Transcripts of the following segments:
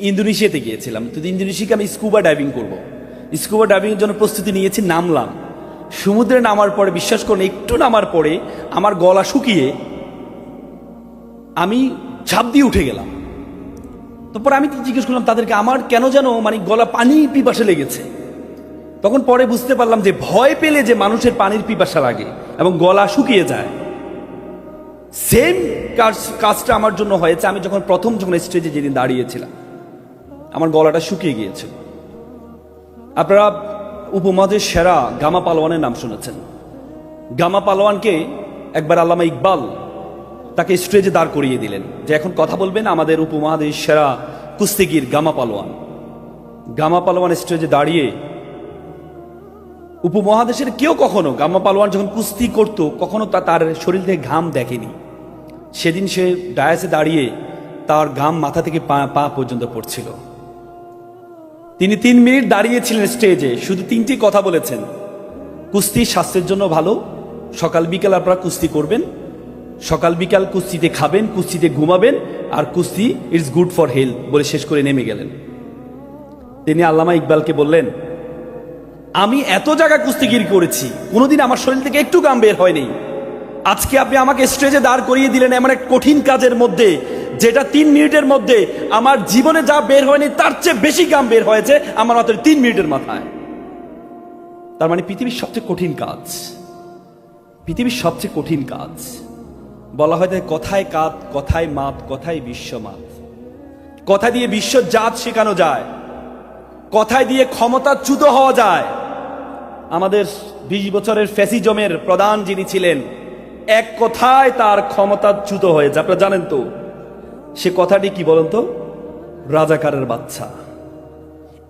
ইন্দোনেশিয়াতে গিয়েছিলাম। তো ইন্দোনেশিয়াকে আমি স্কুবা ডাইভিং করব। স্কুবা ডাইভিংয়ের জন্য প্রস্তুতি নিয়েছি, নামলাম। সমুদ্রে নামার পরে, বিশ্বাস করুন, একটু নামার পরে আমার গলা শুকিয়ে আমি ঝাঁপ দিয়ে উঠে গেলাম। তারপর আমি জিজ্ঞেস করলাম, তাদেরকে আমার কেন যেন মানে গলা পানি পিপাসা লেগেছে? তখন পরে বুঝতে পারলাম যে ভয় পেলে যে মানুষের পানির পিপাসা লাগে এবং গলা শুকিয়ে যায়। সেম কাজ, কাজটা আমার জন্য হয়েছে। আমি যখন প্রথম যখন স্টেজে যেদিন দাঁড়িয়েছিলাম আমার গলাটা শুকিয়ে গিয়েছে। আপনারা উপমহাদেশ সেরা গামা পালোয়ানের নাম শুনেছেন। গামা পালোয়ানকে একবার আল্লামা ইকবাল তাকে স্টেজে দাঁড় করিয়ে দিলেন যে এখন কথা বলবেন আমাদের উপমহাদেশ সেরা কুস্তিগির গামা পালোয়ান। গামা পালোয়ান স্টেজে দাঁড়িয়ে উপমহাদেশের কেউ কখনো গাম্মা পালোয়ান যখন কুস্তি করত, কখনো তা তার শরীর থেকে ঘাম দেখেনি। সেদিন সে ডায়াসে দাঁড়িয়ে তার ঘাম মাথা থেকে পা পা পর্যন্ত পড়ছিল। তিনি তিন মিনিট দাঁড়িয়েছিলেন স্টেজে, শুধু তিনটি কথা বলেছেন। কুস্তি স্বাস্থ্যের জন্য ভালো, সকাল বিকাল আপনারা কুস্তি করবেন, সকাল বিকাল কুস্তিতে খাবেন, কুস্তিতে ঘুমাবেন, আর কুস্তি ইটস গুড ফর হেলথ বলে শেষ করে নেমে গেলেন। তিনি আল্লামা ইকবালকে বললেন, আমি এত জায়গা কুস্তিগিরি করেছি, কোনোদিন আমার শরীর থেকে একটু গাম বের হয়নি। আজকে আপনি আমাকে স্টেজে দাঁড় করিয়ে দিলেন এমন এক কঠিন কাজের মধ্যে যেটা তিন মিনিটের মধ্যে আমার জীবনে যা বের হয়নি, তার চেয়ে বেশি গাম বের হয়েছে আমার মাত্র তিন মিনিটের মাথায়। তার মানে পৃথিবীর সবচেয়ে কঠিন কাজ, পৃথিবীর সবচেয়ে কঠিন কাজ, বলা হয় কথায় কাত, কথায় মাপ কথায় বিশ্বমাত কথা দিয়ে বিশ্ব জাত শেখানো যায়, কথায় দিয়ে ক্ষমতাচ্যুত হওয়া যায়। আমাদের বিশ বছরের ফ্যাসিজমের প্রধান যিনি ছিলেন, এক কথায় তার ক্ষমতা ক্ষমতাচ্যুত হয়েছে। আপনারা জানেন তো সে কথাটি কি বলেন তো রাজাকারের বাচ্চা।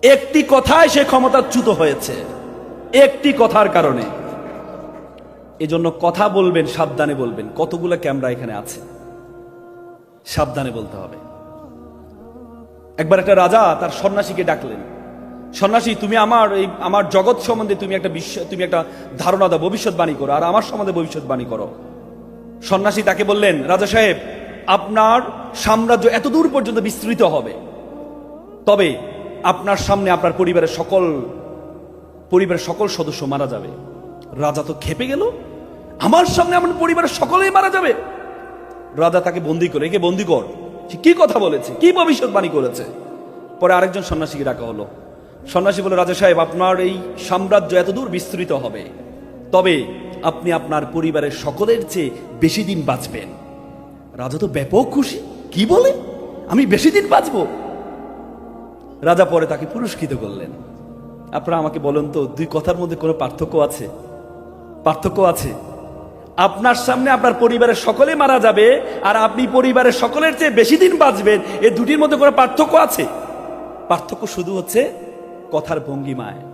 একটি কথায় সে ক্ষমতাচ্যুত হয়েছে। একটি কথার কারণে। এজন্য কথা বলবেন, সাবধানে বলবেন। কতগুলো ক্যামেরা এখানে আছে? সাবধানে বলতে হবে। একবার একটা রাজা তার সন্ন্যাসীকে ডাকলেন। সন্ন্যাসী, তুমি আমার এই, আমার জগৎ সম্বন্ধে তুমি একটা বিশ্ব, তুমি একটা ধারণা দাও, ভবিষ্যৎবাণী করো। আর আমার সম্বন্ধে ভবিষ্যৎবাণী করো। সন্ন্যাসী তাকে বললেন, রাজা সাহেব আপনার সাম্রাজ্য এত দূর পর্যন্ত বিস্তৃত হবে। তবে আপনার সামনে আপনার পরিবারের সকল পরিবারের সকল সদস্য মারা যাবে। রাজা তো খেপে গেল। আমার সামনে আমার পরিবারের সকলেই মারা যাবে। রাজা তাকে বন্দি করে একে বন্দি কর? কি কথা বলেছে? কি ভবিষ্যৎবাণী করেছে? পরে আরেকজন সন্ন্যাসীকে ডাকা হলো। সন্ন্যাসী বলে, রাজা সাহেব, আপনার এই সাম্রাজ্য এতদূর বিস্তৃত হবে। তবে আপনি আপনার পরিবারের সকলের চেয়ে বেশি দিন বাঁচবেন। রাজা তো ব্যাপক খুশি। কি বলে? আমি বেশি দিন বাঁচব। রাজা পরে তাকে পুরস্কৃত করলেন। আপনারা আমাকে বলেন তো, দুই কথার মধ্যে কোনো পার্থক্য আছে? পার্থক্য আছে। আপনার সামনে আপনার পরিবারের সকলে মারা যাবে, আর আপনি পরিবারের সকলের চেয়ে বেশি দিন বাঁচবেন, এ দুটির মধ্যে কোনো পার্থক্য আছে? পার্থক্য শুধু হচ্ছে কথার ভঙ্গিমায়।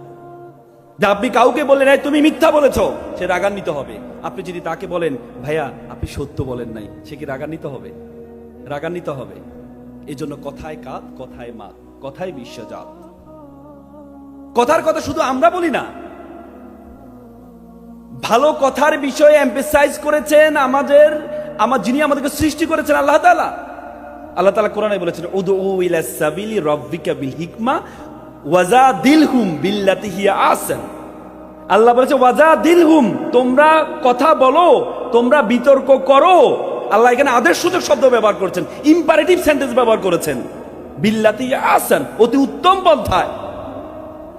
যে আপনি কাউকে বললেন, এই তুমি মিথ্যা বলেছ, সে রাগান্বিত হবে। আপনি যদি তাকে বলেন, ভাইয়া, আপনি সত্য বলেন নাই, সে কি রাগান্বিত হবে? রাগান্বিত হবে। এই জন্য কথায় কাত, কথায় মাত, কথায় বিশ্বজাত কথার কথা শুধু আমরা বলি না। ভালো কথার বিষয়ে এম্পেসাইজ করেছেন আমাদের, আমার যিনি আমাদেরকে সৃষ্টি করেছেন, আল্লাহ তাআলা। আল্লাহ তাআলা কোরআনে বলেছেন, উদউ ইলা সাবিলি রাব্বিকা বিল হিকমা ওয়াজা দিলহুম বিল্লাতি হিয়া আহসান। আল্লাহ বলেছে, ওয়াজা দিলহুম, তোমরা কথা বলো, তোমরা বিতর্ক করো। আল্লাহ এখানে আদেশসূচক শব্দ ব্যবহার করেছেন ইম্পারেটিভ সেন্টেন্স ব্যবহার করেছেন। বিল্লাতি হিয়া অতি উত্তম পন্থায়।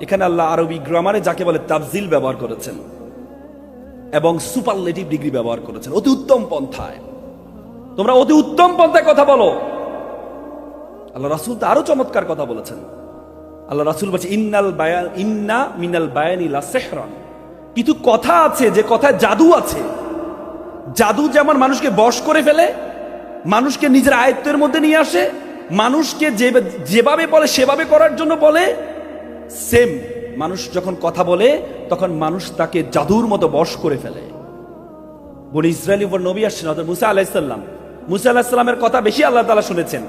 এখানে আল্লাহ আরবি গ্রামারে যাকে বলে তাফজিল ব্যবহার করেছেন এবং সুপারলেটিভ ডিগ্রি ব্যবহার করেছেন, অতি উত্তম পন্থায়। তোমরা অতি উত্তম পন্থায় কথা বলো। আল্লাহ রাসুল তো আরও চমৎকার কথা বলেছেন। আল্লাহ রাসুল বলছে, ইন্নাল বায়ান ইন্না মিনাল বায়ানিলা সেহরান কিছু কথা আছে, যে কথায় জাদু আছে। জাদু যেমন মানুষকে বশ করে ফেলে, মানুষকে নিজের আয়ত্তের মধ্যে নিয়ে আসে, মানুষকে যে যেভাবে বলে, সেভাবে করার জন্য বলে, সেম মানুষ যখন কথা বলে, তখন মানুষ তাকে জাদুর মতো বশ করে ফেলে। বলে ইসরায়েলি উপর নবী আসছেন অর্থাৎ মুসা আলাহিসাল্লাম মুসা আলাহিসাল্লামের কথা বেশি আল্লাহ তালা শুনেছেন।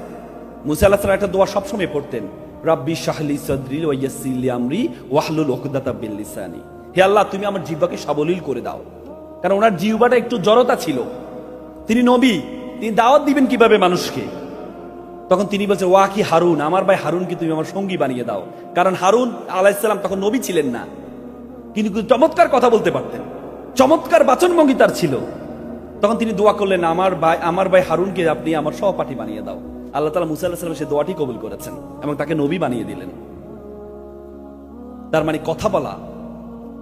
মুসা আল্লাহ তালা একটা দোয়া সবসময় পড়তেন। রাব্বি শাহলি সদরিল ওয়াইয়াসিল্লি আমরি ওয়াহলুল ওকদাতা বিল্লিসানি হে আল্লাহ, তুমি আমার জিহ্বাকে সাবলীল করে দাও। কারণ ওনার জিহ্বাটা একটু জড়তা ছিল। তিনি নবী, তিনি দাওয়াত দিবেন কীভাবে মানুষকে? তখন তিনি বলছে, ওয়া কি হারুন? আমার ভাই হারুনকে তুমি আমার সঙ্গী বানিয়ে দাও। কারণ হারুন আলাইসাল্লাম তখন নবী ছিলেন না। কিন্তু চমৎকার কথা বলতে পারতেন। চমৎকার বাচনভঙ্গি তার ছিল। তখন তিনি দোয়া করলেন, আমার ভাই আমার ভাই হারুনকে আপনি আমার সহপাঠী বানিয়ে দাও। আল্লাহ তালা মুসা আল্লাহ সে দোয়াটি কবুল করেছেন এবং তাকে নবী বানিয়ে দিলেন। তার মানে কথা বলা।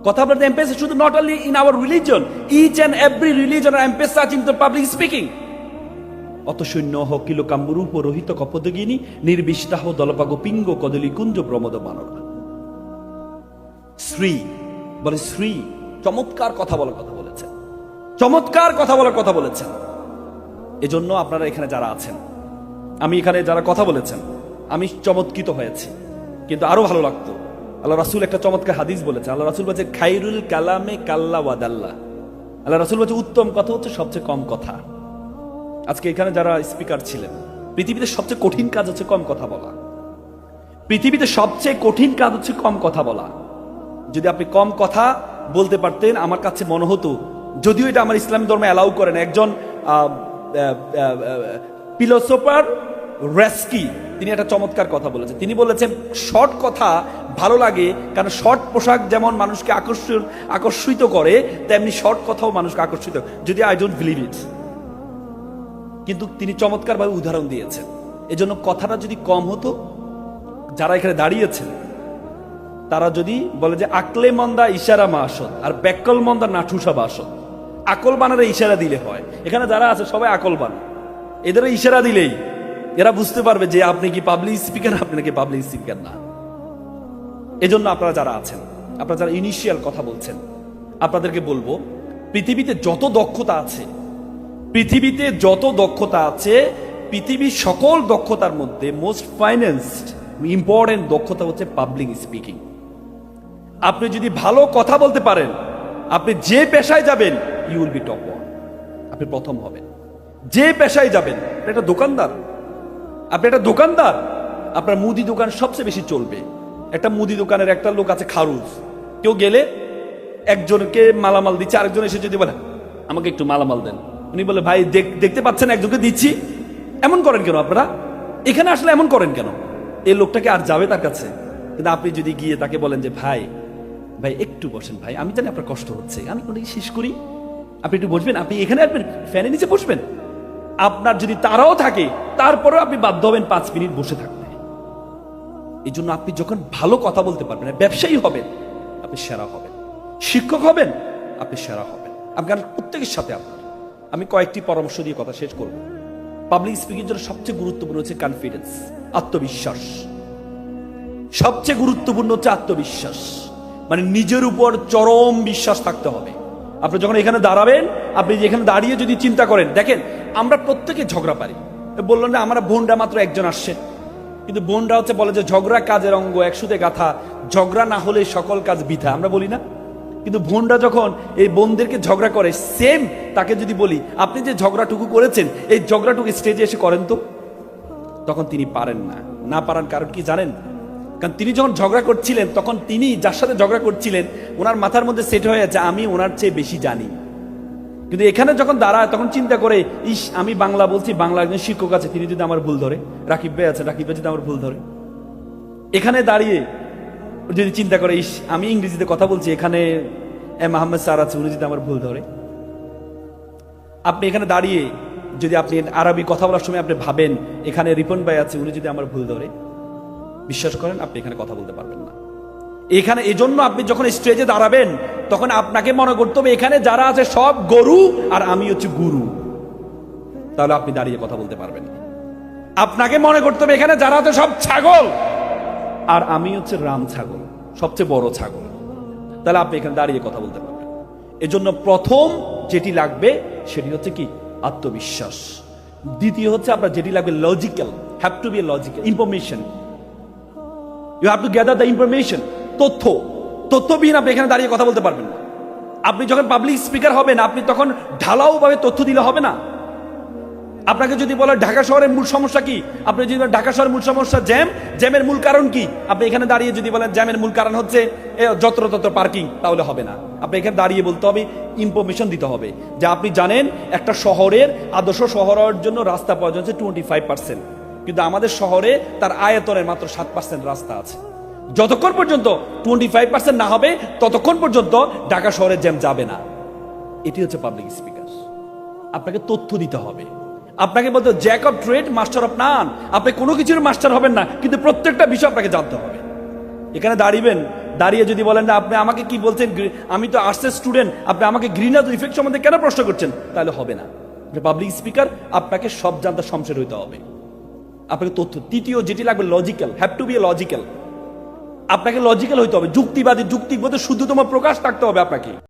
কথা বলতে এম্পেস শুধু not only in our religion each and every religion এম্পেস in the public speaking অত সৈন্য হ কিলো কাম্বরূপ রহিত কপদগিনী নির্বিষ্টাহ দলপাগ পিঙ্গ, কদলি, কুঞ্জ, প্রমোদ মানরা শ্রী বলে শ্রী চমৎকার কথা বলার কথা বলেছেন। চমৎকার কথা বলার কথা বলেছেন। এজন্য আপনারা এখানে যারা আছেন আমি এখানে যারা কথা বলেছেন, আমি চমৎকৃত হয়েছি। কিন্তু আরও ভালো লাগতো। আল্লাহ রাসুল একটা চমৎকার হাদিস বলেছে। আল্লাহ রাসুল বলছে, খাইরুল কালামে কাল্লা ওয়াদাল্লা আল্লাহ রাসুল বলছে, উত্তম কথা হচ্ছে সবচেয়ে কম কথা। আজকে এখানে যারা স্পিকার ছিলেন, পৃথিবীতে সবচেয়ে কঠিন কাজ হচ্ছে কম কথা বলা। পৃথিবীতে সবচেয়ে কঠিন কাজ হচ্ছে কম কথা বলা। যদি আপনি কম কথা বলতে পারতেন, আমার কাছে মনে হতো, যদিও এটা আমার ইসলাম ধর্মে অ্যালাউ করেন একজন ফিলোসোফার রেস্কি, তিনি একটা চমৎকার কথা বলেছেন। তিনি বলেছেন, শর্ট কথা ভালো লাগে, কারণ শর্ট পোশাক যেমন মানুষকে আকর্ষণ, আকর্ষিত করে, তেমনি শর্ট কথাও মানুষকে আকর্ষিত যদি আই ডোন্ট বিলিভ ইট কিন্তু তিনি চমৎকারভাবে উদাহরণ দিয়েছেন। এজন্য কথাটা যদি কম হতো, যারা এখানে দাঁড়িয়েছেন, তারা যদি বলে যে, আকলে মন্দা ইশারা মা আসত আর ব্যাকল মন্দা নাঠুসা বাসত আকল বানারে ইশারা দিলে হয়। এখানে যারা আছে, সবাই আকল বান এদের ইশারা দিলেই। এরা বুঝতে পারবে যে আপনি কি পাবলিক স্পিকার আপনি নাকি পাবলিক স্পিকার না। এজন্য আপনারা যারা আছেন, আপনারা যারা ইনিশিয়াল কথা বলছেন, আপনাদেরকে বলব, পৃথিবীতে যত দক্ষতা আছে, পৃথিবীতে যত দক্ষতা আছে, পৃথিবীর সকল দক্ষতার মধ্যে মোস্ট ফাইন্যান্সড ইম্পর্টেন্ট দক্ষতা হচ্ছে পাবলিক স্পিকিং আপনি যদি ভালো কথা বলতে পারেন, আপনি যে পেশায় যাবেন ইউ উইল বি টপ আপনি প্রথম হবেন। যে পেশায় যাবেন একটা দোকানদার। আপনি একটা দোকানদার, আপনার মুদি দোকান সবচেয়ে বেশি চলবে। একটা মুদি দোকানের একটা লোক আছে খারুজ। কেউ গেলে একজনকে মালামাল দিচ্ছে, আরেকজন এসে যদি বলে, আমাকে একটু মালামাল দেন। উনি বলে, ভাই, দেখ- দেখতে পাচ্ছেন একজনকে দিচ্ছি। এমন করেন কেন আপনারা? এখানে আসলে এমন করেন কেন? এই লোকটাকে আর যাবে তার কাছে। কিন্তু আপনি যদি গিয়ে তাকে বলেন যে, ভাই ভাই, একটু বসেন ভাই, আমি জানি আপনার কষ্ট হচ্ছে, আমি শেষ করি আপনি একটু বসবেন, আপনি এখানে আসবেন, ফ্যানের নিচে বসবেন। আপনার যদি তারাও থাকে, তারপরেও আপনি বাধ্য হবেন পাঁচ মিনিট বসে থাকতে। এই জন্য আপনি যখন ভালো কথা বলতে পারবেন ব্যবসায়ী হবেন, আপনি সেরা হবেন। শিক্ষক হবেন, আপনি সেরা হবেন। আপনার প্রত্যেকের সাথে আপনার। আমি কয়েকটি পরামর্শ দিয়ে কথা শেষ করব। পাবলিক স্পিকিং জন্য সবচেয়ে গুরুত্বপূর্ণ হচ্ছে কনফিডেন্স আত্মবিশ্বাস। সবচেয়ে গুরুত্বপূর্ণ হচ্ছে আত্মবিশ্বাস। মানে নিজের উপর চরম বিশ্বাস থাকতে হবে। আপনি যখন এখানে দাঁড়াবেন, আপনি যেখানে দাঁড়িয়ে যদি চিন্তা করেন, দেখেন, আমরা প্রত্যেকে ঝগড়া পারি। বললেন, না, আমরা বোনরা মাত্র একজন আসছে। কিন্তু বোনরা হচ্ছে বলে যে, ঝগড়া কাজের অঙ্গ, একসুতে গাথা। ঝগড়া না হলে সকল কাজ বিধা আমরা বলি না। কিন্তু বোনরা যখন এই বোনদেরকে ঝগড়া করে সেম তাকে যদি বলি, আপনি যে ঝগড়াটুকু করেছেন, এই ঝগড়াটুকু স্টেজে এসে করেন তো? তখন তিনি পারেন না। না পারার কারণ কি জানেন? কারণ তিনি যখন ঝগড়া করছিলেন, তখন তিনি যার সাথে ঝগড়া করছিলেন, ওনার মাথার মধ্যে সেট হয়ে যাচ্ছে আমি ওনার চেয়ে বেশি জানি। কিন্তু এখানে যখন দাঁড়ায়, তখন চিন্তা করে, ইস, আমি বাংলা বলছি, বাংলা একজন শিক্ষক আছে, তিনি যদি আমার ভুল ধরে, রাকিব ভাই আছে, রাকিব ভাই যদি আমার ভুল ধরে। এখানে দাঁড়িয়ে যদি চিন্তা করে, ইস, আমি ইংরেজিতে কথা বলছি, এখানে এম আহমেদ স্যার আছে, উনি যদি আমার ভুল ধরে। আপনি এখানে দাঁড়িয়ে যদি আপনি আরবি কথা বলার সময় আপনি ভাবেন, এখানে রিপন ভাই আছে, উনি যদি আমার ভুল ধরে। বিশ্বাস করেন, আপনি এখানে কথা বলতে পারবেন না। এখানে এজন্য আপনি যখন স্টেজে দাঁড়াবেন, তখন আপনাকে মনে করতে হবে, এখানে যারা আছে সব গরু আর আমি হচ্ছে গুরু। তাহলে আপনি দাঁড়িয়ে কথা বলতে পারবেন আপনাকে মনে করতে হবে, এখানে যারা আছে সব ছাগল। আর আমি হচ্ছে রাম ছাগল, সবচেয়ে বড় ছাগল। তাহলে আপনি এখানে দাঁড়িয়ে কথা বলতে পারবেন এজন্য প্রথম যেটি লাগবে, সেটি হচ্ছে কি? আত্মবিশ্বাস। দ্বিতীয় হচ্ছে আপনার যেটি লাগবে logical have to be logical information you have to gather the information তথ্য। তথ্যবিহীন আপনি এখানে দাঁড়িয়ে কথা বলতে পারবেন না। আপনি যখন পাবলিক স্পিকার হবেন, আপনি তখন ঢালাওভাবে তথ্য দিলে হবে না। আপনাকে যদি বলে, ঢাকা শহরের মূল সমস্যা কি? আপনি যদি বলেন, ঢাকা শহরের মূল সমস্যা জ্যাম। জ্যামের মূল কারণ কি? আপনি এখানে দাঁড়িয়ে যদি বলেন, জ্যামের মূল কারণ হচ্ছে যত্রতত্র পার্কিং তাহলে হবে না। আপনি এখানে দাঁড়িয়ে বলতে হবে ইনফরমেশন দিতে হবে। যে আপনি জানেন, একটা শহরের আদর্শ শহরের জন্য রাস্তা প্রয়োজন হচ্ছে টোয়েন্টি ফাইভ পার্সেন্ট কিন্তু আমাদের শহরে তার আয়তনের মাত্র সাত পার্সেন্ট রাস্তা আছে। যতক্ষণ পর্যন্ত টোয়েন্টি ফাইভ পার্সেন্ট না হবে, ততক্ষণ পর্যন্ত ঢাকা শহরে জ্যাম যাবে না। এটি হচ্ছে পাবলিক স্পিকার আপনাকে তথ্য দিতে হবে। আপনাকে বলতে jack of trade master of none আপনি কোনো কিছুর মাস্টার হবেন না, কিন্তু প্রত্যেকটা বিষয় আপনাকে জানতে হবে। এখানে দাঁড়িবেন, দাঁড়িয়ে যদি বলেন, না, আপনি আমাকে কি বলছেন? আমি তো আর্টসের স্টুডেন্ট আপনি আমাকে গ্রিন হাউস ইফেক্ট সম্বন্ধে কেন প্রশ্ন করছেন? তাহলে হবে না। পাবলিক স্পিকার আপনাকে সব জানতে সংসদ হইতে হবে। আপনাকে তথ্য। তৃতীয় যেটি লাগবে logical have to be a logical আপনাকে লজিক্যাল হইতে হবে, যুক্তিবাদী যুক্তিগত শুদ্ধতম প্রকাশ থাকতে হবে আপনাকে।